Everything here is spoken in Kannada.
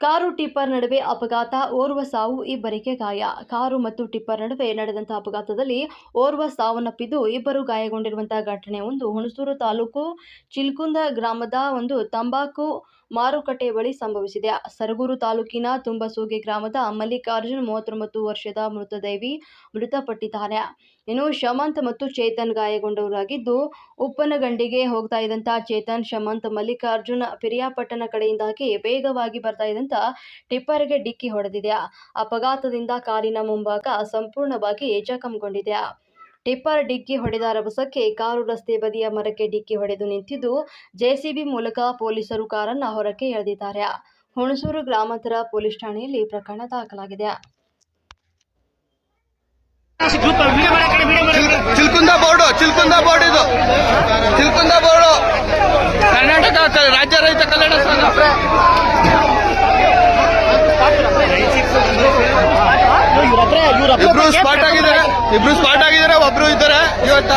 ಕಾರು ಟಿಪ್ಪರ್ ನಡುವೆ ಅಪಘಾತ. ಓರ್ವ ಸಾವು ಇಬ್ಬರಿಗೆ ಗಾಯ. ಕಾರು ಮತ್ತು ಟಿಪ್ಪರ್ ನಡುವೆ ನಡೆದಂತಹ ಅಪಘಾತದಲ್ಲಿ ಓರ್ವ ಸಾವನ್ನಪ್ಪಿದ್ದು ಇಬ್ಬರು ಗಾಯಗೊಂಡಿರುವಂತಹ ಘಟನೆ. ಒಂದು ಹುಣಸೂರು ತಾಲೂಕು ಚಿಲ್ಕುಂದ ಗ್ರಾಮದ ಒಂದು ತಂಬಾಕು ಮಾರುಕಟ್ಟೆ ಬಳಿ ಸಂಭವಿಸಿದೆ. ಸರಗೂರು ತಾಲೂಕಿನ ತುಂಬಸೂಗೆ ಗ್ರಾಮದ ಮಲ್ಲಿಕಾರ್ಜುನ್, ಮೂವತ್ತೊಂಬತ್ತು ವರ್ಷದ ಮೃತದೇವಿ ಮೃತಪಟ್ಟಿದ್ದಾರೆ ಇನ್ನು ಶಮಂತ್ ಮತ್ತು ಚೇತನ್ ಗಾಯಗೊಂಡವರಾಗಿದ್ದು, ಉಪ್ಪನಗಂಡಿಗೆ ಹೋಗ್ತಾ ಇದ್ದಂತ ಚೇತನ್, ಶಮಂತ್, ಮಲ್ಲಿಕಾರ್ಜುನ್ ಪಿರಿಯಾಪಟ್ಟಣ ಕಡೆಯಿಂದಾಗಿ ವೇಗವಾಗಿ ಬರ್ತಾ ಇದ್ದಂತ ಟಿಪ್ಪರ್ಗೆ ಡಿಕ್ಕಿ ಹೊಡೆದಿದೆ. ಅಪಘಾತದಿಂದ ಕಾರಿನ ಮುಂಭಾಗ ಸಂಪೂರ್ಣವಾಗಿ ಜಖಂಗೊಂಡಿದೆ ಟಿಪ್ಪರ್ ಡಿಕ್ಕಿ ಹೊಡೆದ ರಭಸಕ್ಕೆ ಕಾರು ರಸ್ತೆ ಬದಿಯ ಮರಕ್ಕೆ ಡಿಕ್ಕಿ ಹೊಡೆದು ನಿಂತಿದ್ದು ಜೆಸಿಬಿ ಮೂಲಕ ಪೊಲೀಸರು ಕಾರನ್ನು ಹೊರಕ್ಕೆ ಎಳೆದಿದ್ದಾರೆ. ಹುಣಸೂರು ಗ್ರಾಮಾಂತರ ಪೊಲೀಸ್ ಠಾಣೆಯಲ್ಲಿ ಪ್ರಕರಣ ದಾಖಲಾಗಿದೆ. ಚಿಲ್ಕುಂದ ಬೋರ್ಡು ಚಿಲ್ಕುಂದ ಬೋರ್ಡ್ ಇದು. ಚಿಲ್ಕುಂದ ಬೋರ್ಡು. ಕರ್ನಾಟಕ ರಾಜ್ಯ ರೈತ ಕಲ್ಯಾಣ ಸಂಘ. ಇಬ್ರು ಸ್ಪಾಟ್ ಆಗಿದ್ದಾರೆ. ಇಬ್ರು ಸ್ಪಾಟ್ ಆಗಿದ್ದಾರೆ ಒಬ್ರು ಇದ್ದಾರೆ. ಇವತ್ತ